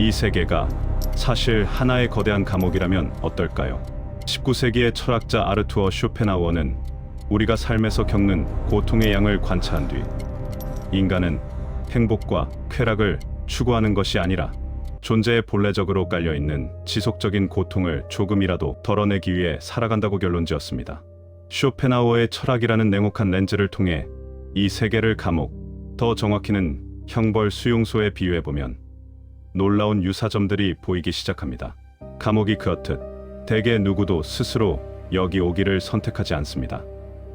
이 세계가 사실 하나의 거대한 감옥이라면 어떨까요? 19세기의 철학자 아르투어 쇼펜하우어는 우리가 삶에서 겪는 고통의 양을 관찰한 뒤 인간은 행복과 쾌락을 추구하는 것이 아니라 존재의 본래적으로 깔려 있는 지속적인 고통을 조금이라도 덜어내기 위해 살아간다고 결론지었습니다. 쇼펜하우어의 철학이라는 냉혹한 렌즈를 통해 이 세계를 감옥, 더 정확히는 형벌 수용소에 비유해 보면 놀라운 유사점들이 보이기 시작합니다. 감옥이 그렇듯 대개 누구도 스스로 여기 오기를 선택하지 않습니다.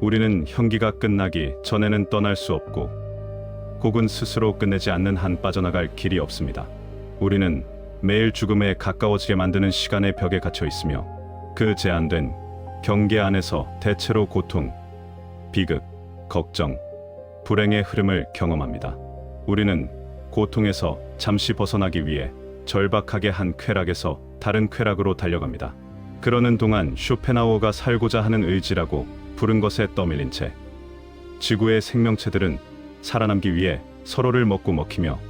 우리는 형기가 끝나기 전에는 떠날 수 없고 혹은 스스로 끝내지 않는 한 빠져나갈 길이 없습니다. 우리는 매일 죽음에 가까워지게 만드는 시간의 벽에 갇혀 있으며 그 제한된 경계 안에서 대체로 고통, 비극, 걱정, 불행의 흐름을 경험합니다. 우리는 고통에서 잠시 벗어나기 위해 절박하게 한 쾌락에서 다른 쾌락으로 달려갑니다. 그러는 동안 쇼펜하우어가 살고자 하는 의지라고 부른 것에 떠밀린 채 지구의 생명체들은 살아남기 위해 서로를 먹고 먹히며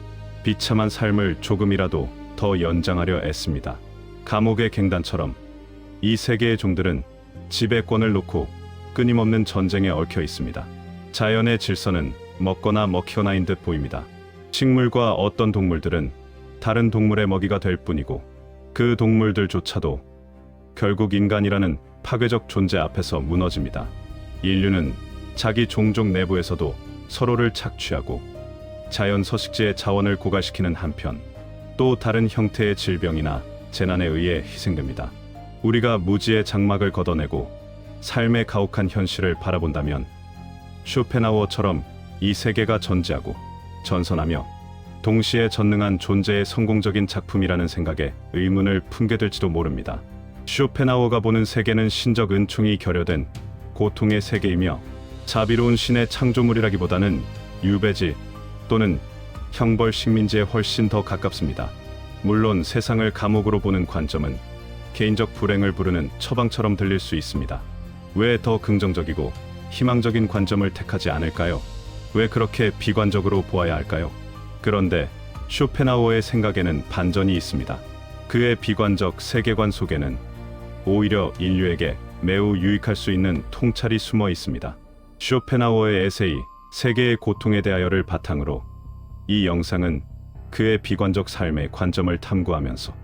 비참한 삶을 조금이라도 더 연장하려 애씁니다. 감옥의 갱단처럼 이 세계의 종들은 지배권을 놓고 끊임없는 전쟁에 얽혀 있습니다. 자연의 질서는 먹거나 먹히거나인 듯 보입니다. 식물과 어떤 동물들은 다른 동물의 먹이가 될 뿐이고 그 동물들조차도 결국 인간이라는 파괴적 존재 앞에서 무너집니다. 인류는 자기 종족 내부에서도 서로를 착취하고 자연 서식지의 자원을 고갈시키는 한편 또 다른 형태의 질병이나 재난에 의해 희생됩니다. 우리가 무지의 장막을 걷어내고 삶의 가혹한 현실을 바라본다면 쇼펜하우어처럼 이 세계가 전지하고 전선하며 동시에 전능한 존재의 성공적인 작품이라는 생각에 의문을 품게 될지도 모릅니다. 쇼펜하우어가 보는 세계는 신적 은총이 결여된 고통의 세계이며 자비로운 신의 창조물이라기보다는 유배지 또는 형벌 식민지에 훨씬 더 가깝습니다. 물론 세상을 감옥으로 보는 관점은 개인적 불행을 부르는 처방처럼 들릴 수 있습니다. 왜 더 긍정적이고 희망적인 관점을 택하지 않을까요? 왜 그렇게 비관적으로 보아야 할까요? 그런데 쇼펜하우어의 생각에는 반전이 있습니다. 그의 비관적 세계관 속에는 오히려 인류에게 매우 유익할 수 있는 통찰이 숨어 있습니다. 쇼펜하우어의 에세이 세계의 고통에 대하여를 바탕으로 이 영상은 그의 비관적 삶의 관점을 탐구하면서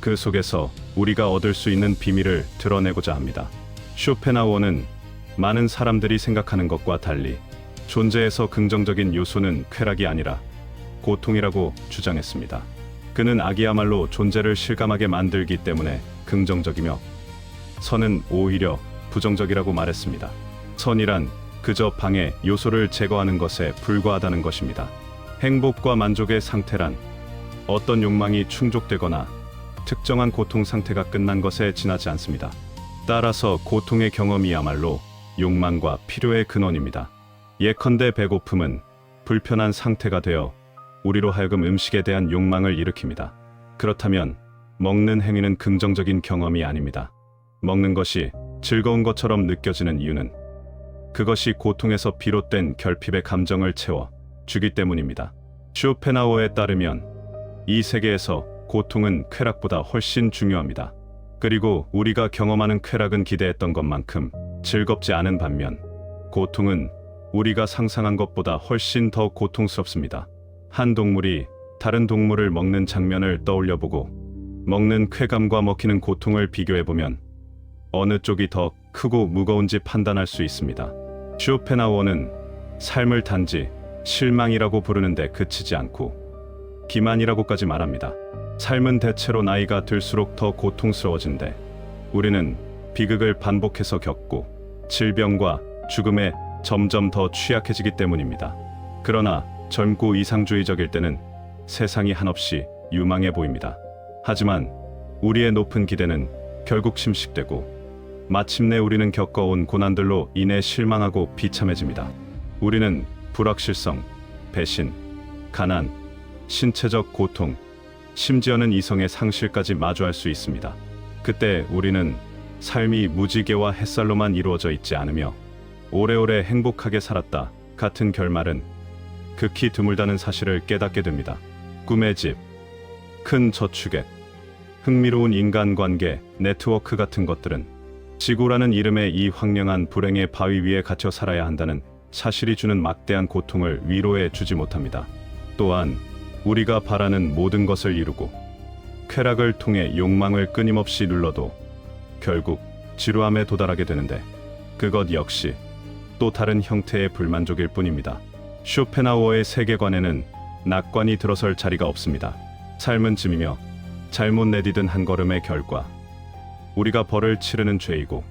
그 속에서 우리가 얻을 수 있는 비밀을 드러내고자 합니다. 쇼펜하우어는 많은 사람들이 생각하는 것과 달리 존재에서 긍정적인 요소는 쾌락이 아니라 고통이라고 주장했습니다. 그는 악이야말로 존재를 실감하게 만들기 때문에 긍정적이며 선은 오히려 부정적이라고 말했습니다. 선이란 그저 방해 요소를 제거하는 것에 불과하다는 것입니다. 행복과 만족의 상태란 어떤 욕망이 충족되거나 특정한 고통 상태가 끝난 것에 지나지 않습니다. 따라서 고통의 경험이야말로 욕망과 필요의 근원입니다. 예컨대 배고픔은 불편한 상태가 되어 우리로 하여금 음식에 대한 욕망을 일으킵니다. 그렇다면 먹는 행위는 긍정적인 경험이 아닙니다. 먹는 것이 즐거운 것처럼 느껴지는 이유는 그것이 고통에서 비롯된 결핍의 감정을 채워 주기 때문입니다. 쇼펜하우어에 따르면 이 세계에서 고통은 쾌락보다 훨씬 중요합니다. 그리고 우리가 경험하는 쾌락은 기대했던 것만큼 즐겁지 않은 반면 고통은 우리가 상상한 것보다 훨씬 더 고통스럽습니다. 한 동물이 다른 동물을 먹는 장면을 떠올려 보고 먹는 쾌감과 먹히는 고통을 비교해 보면 어느 쪽이 더 크고 무거운지 판단할 수 있습니다. 쇼펜하우어는 삶을 단지 실망이라고 부르는데 그치지 않고 기만이라고까지 말합니다. 삶은 대체로 나이가 들수록 더 고통스러워진대. 우리는 비극을 반복해서 겪고 질병과 죽음에 점점 더 취약해지기 때문입니다. 그러나 젊고 이상주의적일 때는 세상이 한없이 유망해 보입니다. 하지만 우리의 높은 기대는 결국 침식되고 마침내 우리는 겪어온 고난들로 인해 실망하고 비참해집니다. 우리는 불확실성, 배신, 가난, 신체적 고통, 심지어는 이성의 상실까지 마주할 수 있습니다. 그때 우리는 삶이 무지개와 햇살로만 이루어져 있지 않으며 오래오래 행복하게 살았다 같은 결말은 극히 드물다는 사실을 깨닫게 됩니다. 꿈의 집, 큰 저축액, 흥미로운 인간관계, 네트워크 같은 것들은 지구라는 이름의 이 황량한 불행의 바위 위에 갇혀 살아야 한다는 사실이 주는 막대한 고통을 위로해 주지 못합니다. 또한 우리가 바라는 모든 것을 이루고 쾌락을 통해 욕망을 끊임없이 눌러도 결국 지루함에 도달하게 되는데 그것 역시 또 다른 형태의 불만족일 뿐입니다. 쇼펜하우어의 세계관에는 낙관이 들어설 자리가 없습니다. 삶은 짐이며 잘못 내디딘 한 걸음의 결과 우리가 벌을 치르는 죄이고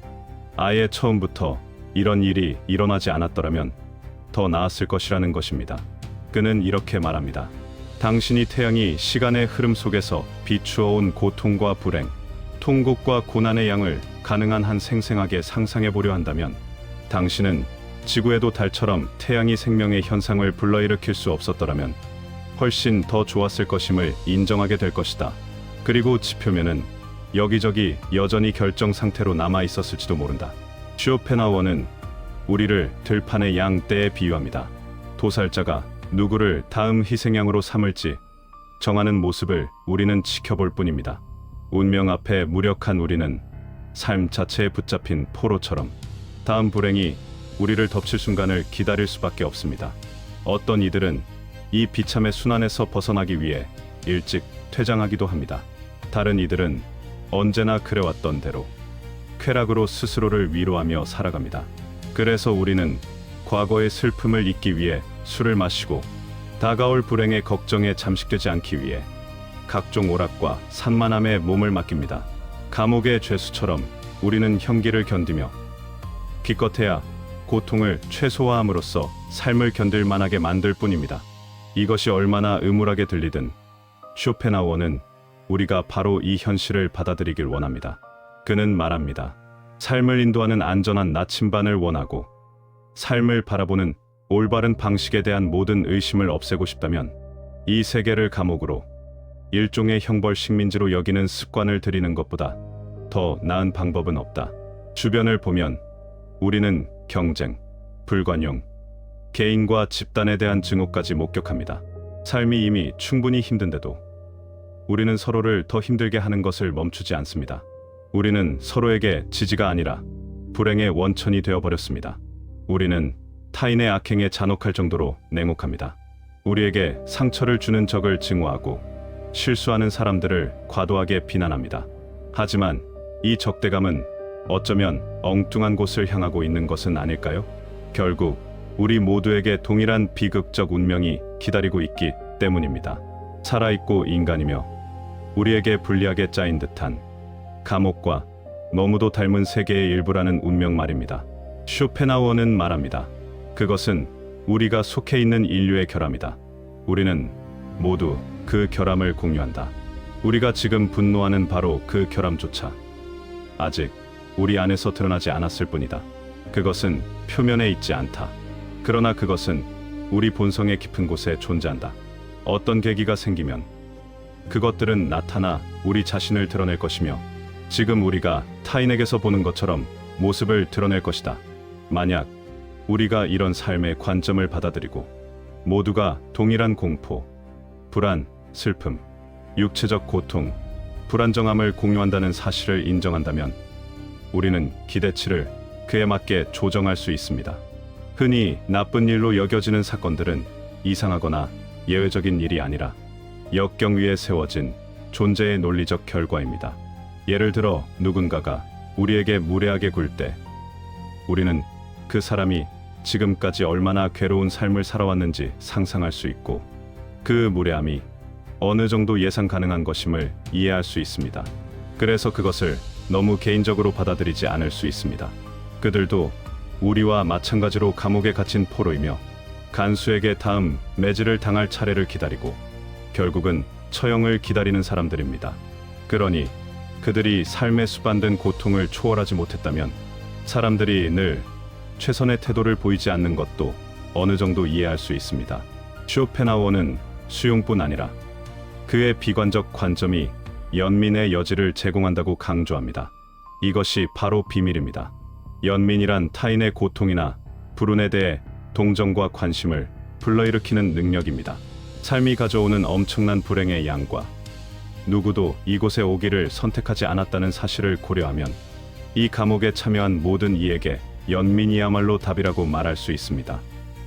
아예 처음부터 이런 일이 일어나지 않았더라면 더 나았을 것이라는 것입니다. 그는 이렇게 말합니다. 당신이 태양이 시간의 흐름 속에서 비추어온 고통과 불행, 통곡과 고난의 양을 가능한 한 생생하게 상상해 보려 한다면 당신은 지구에도 달처럼 태양이 생명의 현상을 불러일으킬 수 없었더라면 훨씬 더 좋았을 것임을 인정하게 될 것이다. 그리고 지표면은 여기저기 여전히 결정 상태로 남아 있었을지도 모른다. 쇼펜하워는 우리를 들판의 양떼에 비유합니다. 도살자가 누구를 다음 희생양으로 삼을지 정하는 모습을 우리는 지켜볼 뿐입니다. 운명 앞에 무력한 우리는 삶 자체에 붙잡힌 포로처럼 다음 불행이 우리를 덮칠 순간을 기다릴 수밖에 없습니다. 어떤 이들은 이 비참의 순환에서 벗어나기 위해 일찍 퇴장하기도 합니다. 다른 이들은 언제나 그래왔던 대로 쾌락으로 스스로를 위로하며 살아갑니다. 그래서 우리는 과거의 슬픔을 잊기 위해 술을 마시고 다가올 불행의 걱정에 잠식되지 않기 위해 각종 오락과 산만함에 몸을 맡깁니다. 감옥의 죄수처럼 우리는 형기를 견디며 기껏해야 고통을 최소화함으로써 삶을 견딜 만하게 만들 뿐입니다. 이것이 얼마나 음울하게 들리든 쇼펜하워는 우리가 바로 이 현실을 받아들이길 원합니다. 그는 말합니다. 삶을 인도하는 안전한 나침반을 원하고 삶을 바라보는 올바른 방식에 대한 모든 의심을 없애고 싶다면 이 세계를 감옥으로 일종의 형벌 식민지로 여기는 습관을 들이는 것보다 더 나은 방법은 없다. 주변을 보면 우리는 경쟁, 불관용, 개인과 집단에 대한 증오까지 목격합니다. 삶이 이미 충분히 힘든데도 우리는 서로를 더 힘들게 하는 것을 멈추지 않습니다. 우리는 서로에게 지지가 아니라 불행의 원천이 되어버렸습니다. 우리는 타인의 악행에 잔혹할 정도로 냉혹합니다. 우리에게 상처를 주는 적을 증오하고 실수하는 사람들을 과도하게 비난합니다. 하지만 이 적대감은 어쩌면 엉뚱한 곳을 향하고 있는 것은 아닐까요? 결국 우리 모두에게 동일한 비극적 운명이 기다리고 있기 때문입니다. 살아있고 인간이며 우리에게 불리하게 짜인 듯한 감옥과 너무도 닮은 세계의 일부라는 운명 말입니다. 쇼펜하우어는 말합니다. 그것은 우리가 속해 있는 인류의 결함이다. 우리는 모두 그 결함을 공유한다. 우리가 지금 분노하는 바로 그 결함조차 아직 우리 안에서 드러나지 않았을 뿐이다. 그것은 표면에 있지 않다. 그러나 그것은 우리 본성의 깊은 곳에 존재한다. 어떤 계기가 생기면 그것들은 나타나 우리 자신을 드러낼 것이며 지금 우리가 타인에게서 보는 것처럼 모습을 드러낼 것이다. 만약 우리가 이런 삶의 관점을 받아들이고 모두가 동일한 공포, 불안, 슬픔, 육체적 고통, 불안정함을 공유한다는 사실을 인정한다면 우리는 기대치를 그에 맞게 조정할 수 있습니다. 흔히 나쁜 일로 여겨지는 사건들은 이상하거나 예외적인 일이 아니라 역경 위에 세워진 존재의 논리적 결과입니다. 예를 들어 누군가가 우리에게 무례하게 굴 때 우리는 그 사람이 지금까지 얼마나 괴로운 삶을 살아왔는지 상상할 수 있고 그 무례함이 어느 정도 예상 가능한 것임을 이해할 수 있습니다. 그래서 그것을 너무 개인적으로 받아들이지 않을 수 있습니다. 그들도 우리와 마찬가지로 감옥에 갇힌 포로이며 간수에게 다음 매질을 당할 차례를 기다리고 결국은 처형을 기다리는 사람들입니다. 그러니 그들이 삶에 수반된 고통을 초월하지 못했다면 사람들이 늘 최선의 태도를 보이지 않는 것도 어느 정도 이해할 수 있습니다. 쇼펜하워는 수용뿐 아니라 그의 비관적 관점이 연민의 여지를 제공한다고 강조합니다. 이것이 바로 비밀입니다. 연민이란 타인의 고통이나 불운에 대해 동정과 관심을 불러일으키는 능력입니다. 삶이 가져오는 엄청난 불행의 양과 누구도 이곳에 오기를 선택하지 않았다는 사실을 고려하면 이 감옥에 참여한 모든 이에게 연민이야말로 답이라고 말할 수 있습니다.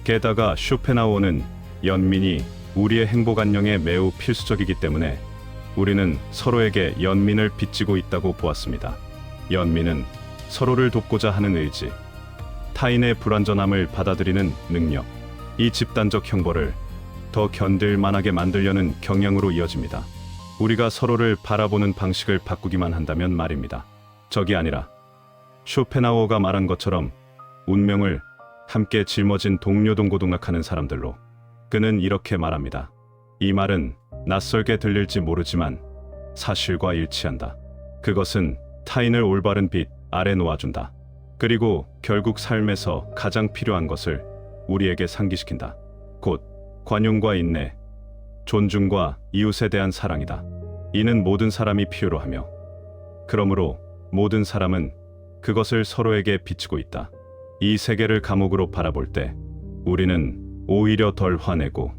게다가 쇼펜하우어는 연민이 우리의 행복 안녕에 매우 필수적이기 때문에 우리는 서로에게 연민을 빚지고 있다고 보았습니다. 연민은 서로를 돕고자 하는 의지, 타인의 불완전함을 받아들이는 능력, 이 집단적 형벌을 더 견딜 만하게 만들려는 경향으로 이어집니다. 우리가 서로를 바라보는 방식을 바꾸기만 한다면 말입니다. 적이 아니라 쇼펜하우어가 말한 것처럼 운명을 함께 짊어진 동료 동고동락하는 사람들로 그는 이렇게 말합니다. 이 말은 낯설게 들릴지 모르지만 사실과 일치한다. 그것은 타인을 올바른 빛 아래 놓아준다. 그리고 결국 삶에서 가장 필요한 것을 우리에게 상기시킨다. 곧 관용과 인내, 존중과 이웃에 대한 사랑이다. 이는 모든 사람이 필요로 하며 그러므로 모든 사람은 그것을 서로에게 비추고 있다. 이 세계를 감옥으로 바라볼 때 우리는 오히려 덜 화내고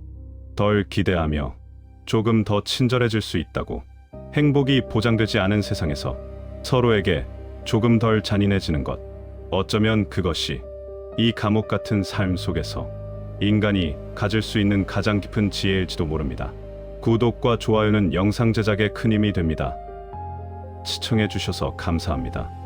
덜 기대하며 조금 더 친절해질 수 있다고 행복이 보장되지 않은 세상에서 서로에게 조금 덜 잔인해지는 것 어쩌면 그것이 이 감옥 같은 삶 속에서 인간이 가질 수 있는 가장 깊은 지혜일지도 모릅니다. 구독과 좋아요는 영상 제작에 큰 힘이 됩니다. 시청해 주셔서 감사합니다.